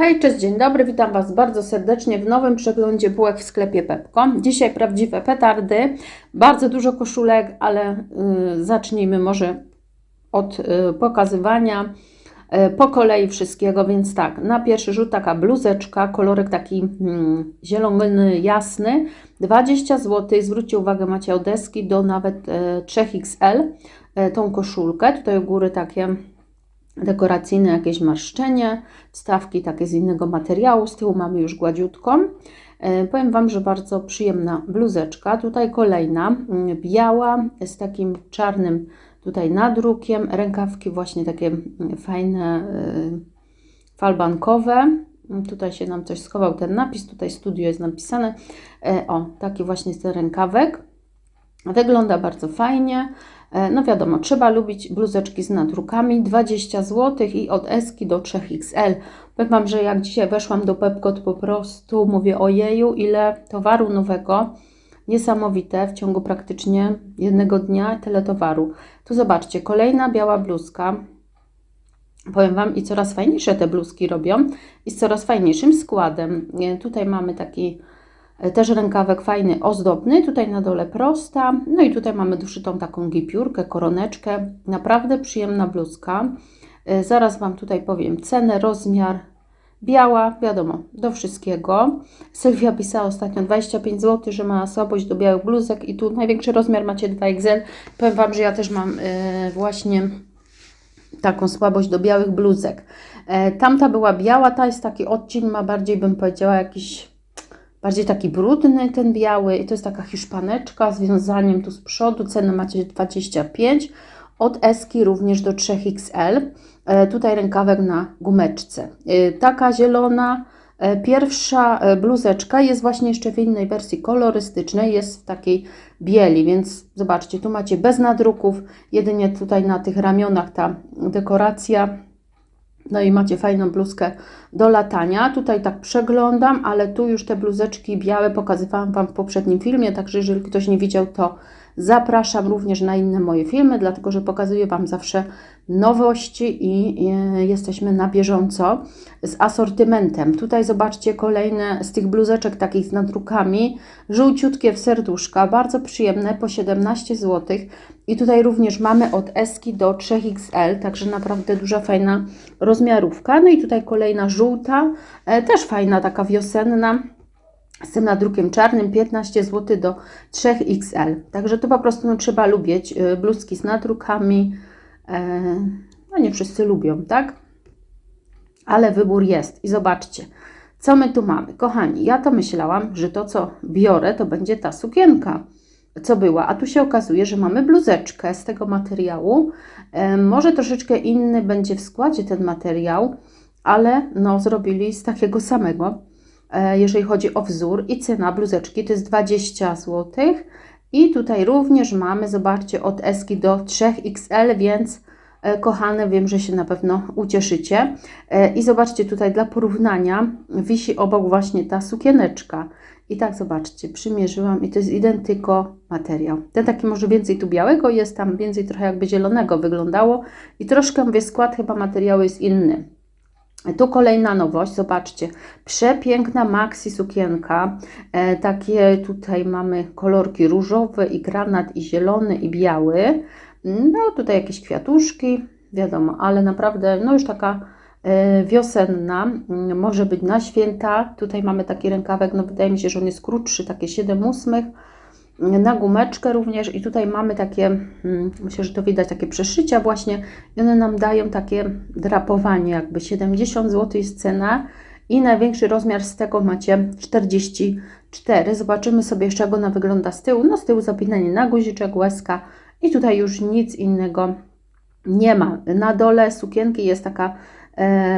Hej, cześć, dzień dobry, witam Was bardzo serdecznie w nowym przeglądzie bułek w sklepie Pepko. Dzisiaj prawdziwe petardy, bardzo dużo koszulek, ale y, zacznijmy może od y, pokazywania y, po kolei wszystkiego, więc tak, na pierwszy rzut taka bluzeczka, kolorek taki mm, zielony, jasny, 20 zł, zwróćcie uwagę, macie od deski do nawet y, 3XL y, tą koszulkę, tutaj u góry takie dekoracyjne jakieś marszczenie, wstawki takie z innego materiału, z tyłu mamy już gładziutką. E, Powiem Wam, że bardzo przyjemna bluzeczka. Tutaj kolejna, mm, biała z takim czarnym tutaj nadrukiem, rękawki właśnie takie mm, fajne, e, falbankowe. Tutaj się nam coś schował ten napis, tutaj studio jest napisane. E, O, taki właśnie jest ten rękawek. Wygląda bardzo fajnie. E, No wiadomo, trzeba lubić bluzeczki z nadrukami. 20 zł i od Eski do 3XL. Powiem Wam, że jak dzisiaj weszłam do Pepko, to po prostu mówię ojeju, ile towaru nowego. Niesamowite, w ciągu praktycznie jednego dnia tyle towaru. Tu zobaczcie, kolejna biała bluzka. Powiem Wam, i coraz fajniejsze te bluzki robią i z coraz fajniejszym składem. Nie, Tutaj mamy taki e, też rękawek fajny, ozdobny, tutaj na dole prosta, no i tutaj mamy doszytą taką gipiurkę, koroneczkę, naprawdę przyjemna bluzka. E, Zaraz Wam tutaj powiem cenę, rozmiar, biała, wiadomo, do wszystkiego. Sylwia pisała ostatnio 25 zł, że ma słabość do białych bluzek i tu największy rozmiar macie 2XL. Powiem Wam, że ja też mam e, właśnie taką słabość do białych bluzek. E, tamta była biała, ta jest taki odcień, ma bardziej bym powiedziała jakiś bardziej taki brudny ten biały i to jest taka hiszpaneczka z wiązaniem tu z przodu, cenę macie 25, od Eski również do 3XL, e, tutaj rękawek na gumeczce. E, taka zielona, e, pierwsza bluzeczka jest właśnie jeszcze w innej wersji kolorystycznej, jest w takiej bieli, więc zobaczcie, tu macie bez nadruków, jedynie tutaj na tych ramionach ta dekoracja no i macie fajną bluzkę do latania. Tutaj tak przeglądam, ale tu już te bluzeczki białe pokazywałam Wam w poprzednim filmie, także jeżeli ktoś nie widział, to zapraszam również na inne moje filmy, dlatego że pokazuję Wam zawsze nowości i jesteśmy na bieżąco z asortymentem. Tutaj zobaczcie kolejne z tych bluzeczek takich z nadrukami, żółciutkie w serduszka, bardzo przyjemne, po 17 zł. I tutaj również mamy od Eski do 3XL, także naprawdę duża, fajna rozmiarówka. No i tutaj kolejna żółta, e, też fajna, taka wiosenna, z tym nadrukiem czarnym 15 zł do 3XL. Także to po prostu no, trzeba lubić y, bluzki z nadrukami. E, No nie wszyscy lubią, tak? Ale wybór jest. I zobaczcie, co my tu mamy. Kochani, ja to myślałam, że to co biorę, to będzie ta sukienka, co była. A tu się okazuje, że mamy bluzeczkę z tego materiału. E, Może troszeczkę inny będzie w składzie ten materiał, ale no zrobili z takiego samego jeżeli chodzi o wzór i cena bluzeczki to jest 20 zł. I tutaj również mamy, zobaczcie, od Eski do 3XL, więc e, kochane, wiem, że się na pewno ucieszycie. E, I zobaczcie tutaj dla porównania wisi obok właśnie ta sukieneczka. I tak zobaczcie, przymierzyłam i to jest identyko materiał. Ten taki może więcej tu białego jest, tam więcej trochę jakby zielonego wyglądało. I troszkę, mówię, skład chyba materiału jest inny. Tu kolejna nowość, zobaczcie, przepiękna maxi sukienka, e, takie tutaj mamy kolorki różowe i granat i zielony i biały, no tutaj jakieś kwiatuszki, wiadomo, ale naprawdę no już taka e, wiosenna, mm, może być na święta, tutaj mamy taki rękawek, no wydaje mi się, że on jest krótszy, takie 7 ósmych, na gumeczkę również i tutaj mamy takie, mm, myślę, że to widać, takie przeszycia właśnie i one nam dają takie drapowanie, jakby 70 zł jest cena i największy rozmiar z tego macie 44. Zobaczymy sobie jeszcze jak ona wygląda z tyłu. No z tyłu zapinanie na guziczek, łezka i tutaj już nic innego nie ma. Na dole sukienki jest taka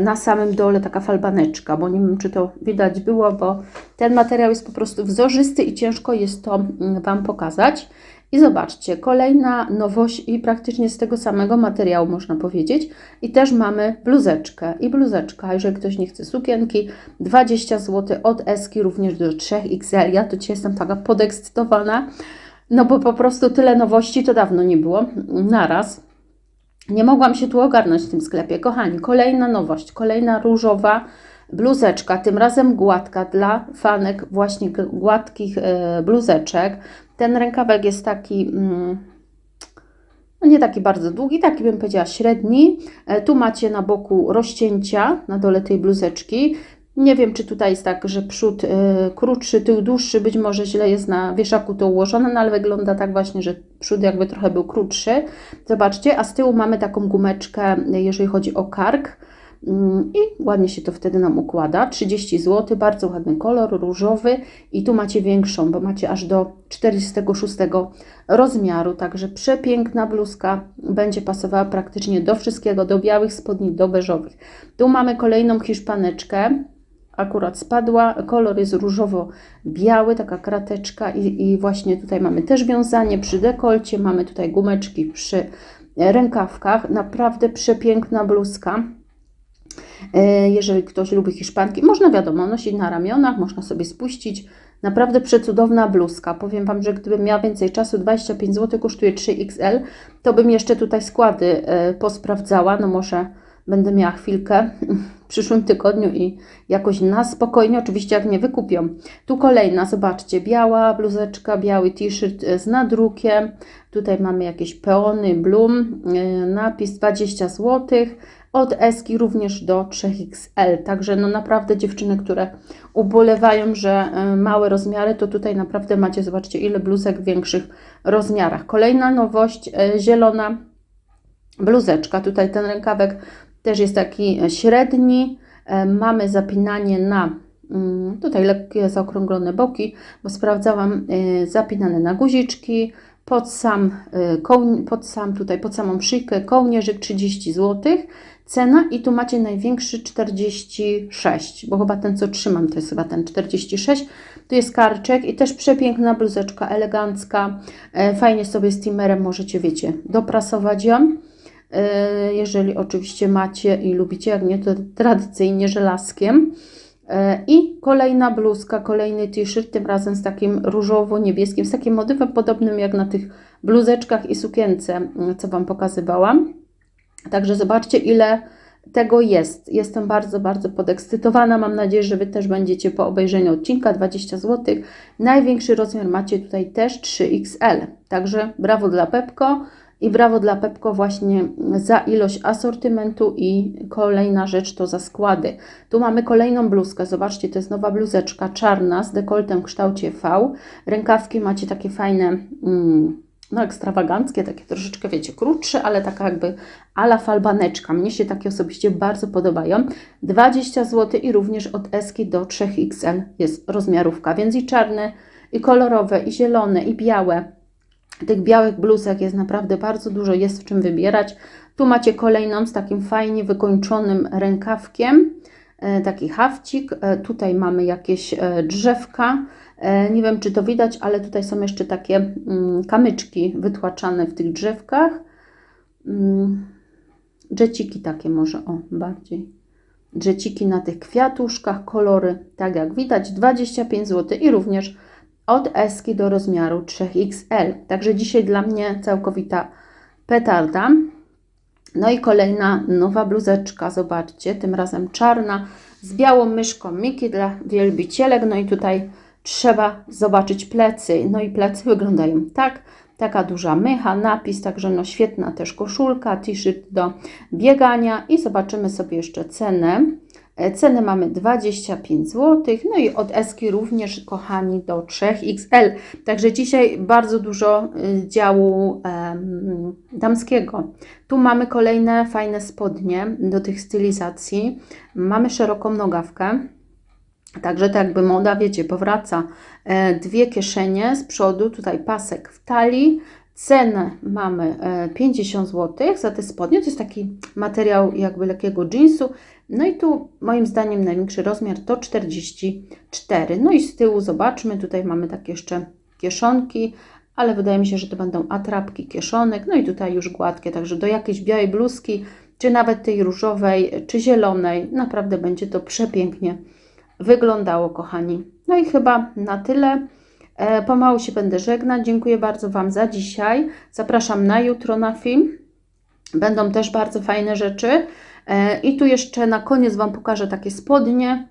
na samym dole taka falbaneczka, bo nie wiem, czy to widać było, bo ten materiał jest po prostu wzorzysty i ciężko jest to mm, Wam pokazać. I zobaczcie, kolejna nowość i praktycznie z tego samego materiału można powiedzieć. I też mamy bluzeczkę i bluzeczka, jeżeli ktoś nie chce sukienki, 20 zł od Eski również do 3XL. Ja to dzisiaj jestem taka podekscytowana, no bo po prostu tyle nowości to dawno nie było naraz. Nie mogłam się tu ogarnąć w tym sklepie. Kochani, kolejna nowość, kolejna różowa bluzeczka, tym razem gładka dla fanek właśnie gładkich e, bluzeczek. Ten rękawek jest taki, mm, no nie taki bardzo długi, taki bym powiedziała średni. E, Tu macie na boku rozcięcia na dole tej bluzeczki. Nie wiem, czy tutaj jest tak, że przód e, krótszy, tył dłuższy, być może źle jest na wieszaku to ułożone, no ale wygląda tak właśnie, że przód jakby trochę był krótszy. Zobaczcie, a z tyłu mamy taką gumeczkę, jeżeli chodzi o kark. Mm, I ładnie się to wtedy nam układa. 30 zł, bardzo ładny kolor, różowy. I tu macie większą, bo macie aż do 46 rozmiaru. Także przepiękna bluzka. Będzie pasowała praktycznie do wszystkiego, do białych spodni, do beżowych. Tu mamy kolejną hiszpaneczkę. Akurat spadła, kolor jest różowo-biały, taka krateczka i, i właśnie tutaj mamy też wiązanie przy dekolcie, mamy tutaj gumeczki przy rękawkach. Naprawdę przepiękna bluzka. E, Jeżeli ktoś lubi hiszpanki, można wiadomo nosić na ramionach, można sobie spuścić. Naprawdę przecudowna bluzka. Powiem Wam, że gdybym miała więcej czasu, 25 zł kosztuje 3XL, to bym jeszcze tutaj składy e, posprawdzała. No może będę miała chwilkę w przyszłym tygodniu i jakoś na spokojnie, oczywiście jak nie wykupią. Tu kolejna, zobaczcie, biała bluzeczka, biały t-shirt e, z nadrukiem. Tutaj mamy jakieś peony, bloom, e, napis 20 zł. Od Eski również do 3XL. Także no naprawdę dziewczyny, które ubolewają, że e, małe rozmiary, to tutaj naprawdę macie, zobaczcie ile bluzek w większych rozmiarach. Kolejna nowość, zielona bluzeczka. Tutaj ten rękawek też jest taki e, średni. E, Mamy zapinanie na mm, tutaj lekkie zaokrąglone boki, bo sprawdzałam e, zapinane na guziczki. Pod sam, pod sam tutaj, pod samą szyjkę kołnierzyk 30 zł. Cena i tu macie największy 46, bo chyba ten co trzymam to jest chyba ten 46. Tu jest karczek i też przepiękna bluzeczka, elegancka. Fajnie sobie steamerem możecie, wiecie, doprasować ją. E, Jeżeli oczywiście macie i lubicie, jak nie, to tradycyjnie żelazkiem. E, I kolejna bluzka, kolejny t-shirt, tym razem z takim różowo-niebieskim, z takim motywem podobnym jak na tych bluzeczkach i sukience, mm, co Wam pokazywałam. Także zobaczcie, ile tego jest. Jestem bardzo, bardzo podekscytowana. Mam nadzieję, że Wy też będziecie po obejrzeniu odcinka 20 zł. Największy rozmiar macie tutaj też 3XL. Także brawo dla Pepko i brawo dla Pepko właśnie za ilość asortymentu i kolejna rzecz to za składy. Tu mamy kolejną bluzkę. Zobaczcie, to jest nowa bluzeczka czarna z dekoltem w kształcie V. Rękawki macie takie fajne. Mm, no ekstrawaganckie, takie troszeczkę, wiecie, krótsze, ale taka jakby ala falbaneczka. Mnie się takie osobiście bardzo podobają. 20 zł i również od Eski do 3XL jest rozmiarówka, więc i czarne, i kolorowe, i zielone, i białe. Tych białych bluzek jest naprawdę bardzo dużo, jest w czym wybierać. Tu macie kolejną z takim fajnie wykończonym rękawkiem, e, taki hafcik. E, Tutaj mamy jakieś e, drzewka. Nie wiem, czy to widać, ale tutaj są jeszcze takie mm, kamyczki wytłaczane w tych drzewkach. Mm, Dżeciki takie może, o, bardziej. Dżeciki na tych kwiatuszkach, kolory, tak jak widać, 25 zł i również od Eski do rozmiaru 3XL. Także dzisiaj dla mnie całkowita petarda. No i kolejna nowa bluzeczka, zobaczcie, tym razem czarna, z białą myszką Miki dla wielbicielek. No i tutaj trzeba zobaczyć plecy. No i plecy wyglądają tak. Taka duża mycha, napis, także no świetna też koszulka, t-shirt do biegania i zobaczymy sobie jeszcze cenę. E, Cenę mamy 25 zł, no i od Eski również, kochani, do 3XL. Także dzisiaj bardzo dużo y, działu em, damskiego. Tu mamy kolejne fajne spodnie do tych stylizacji. Mamy szeroką nogawkę. Także tak jakby moda, wiecie, powraca. E, Dwie kieszenie z przodu, tutaj pasek w talii. Cenę mamy e, 50 zł za te spodnie. To jest taki materiał jakby lekkiego jeansu. No i tu moim zdaniem największy rozmiar to 44. No i z tyłu zobaczmy, tutaj mamy takie jeszcze kieszonki, ale wydaje mi się, że to będą atrapki kieszonek. No i tutaj już gładkie, także do jakiejś białej bluzki, czy nawet tej różowej, czy zielonej, naprawdę będzie to przepięknie wyglądało, kochani. No i chyba na tyle. E, pomału się będę żegnać. Dziękuję bardzo Wam za dzisiaj. Zapraszam na jutro na film. Będą też bardzo fajne rzeczy. E, I tu jeszcze na koniec Wam pokażę takie spodnie.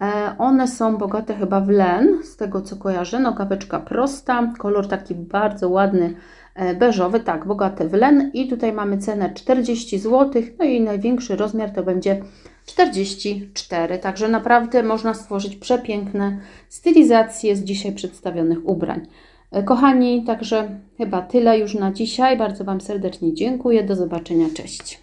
E, One są bogate chyba w len, z tego co kojarzę. Nogaweczka prosta, kolor taki bardzo ładny, beżowy, tak, bogate w len. I tutaj mamy cenę 40 zł, no i największy rozmiar to będzie 44. Także naprawdę można stworzyć przepiękne stylizacje z dzisiaj przedstawionych ubrań. E, Kochani, także chyba tyle już na dzisiaj. Bardzo Wam serdecznie dziękuję. Do zobaczenia. Cześć.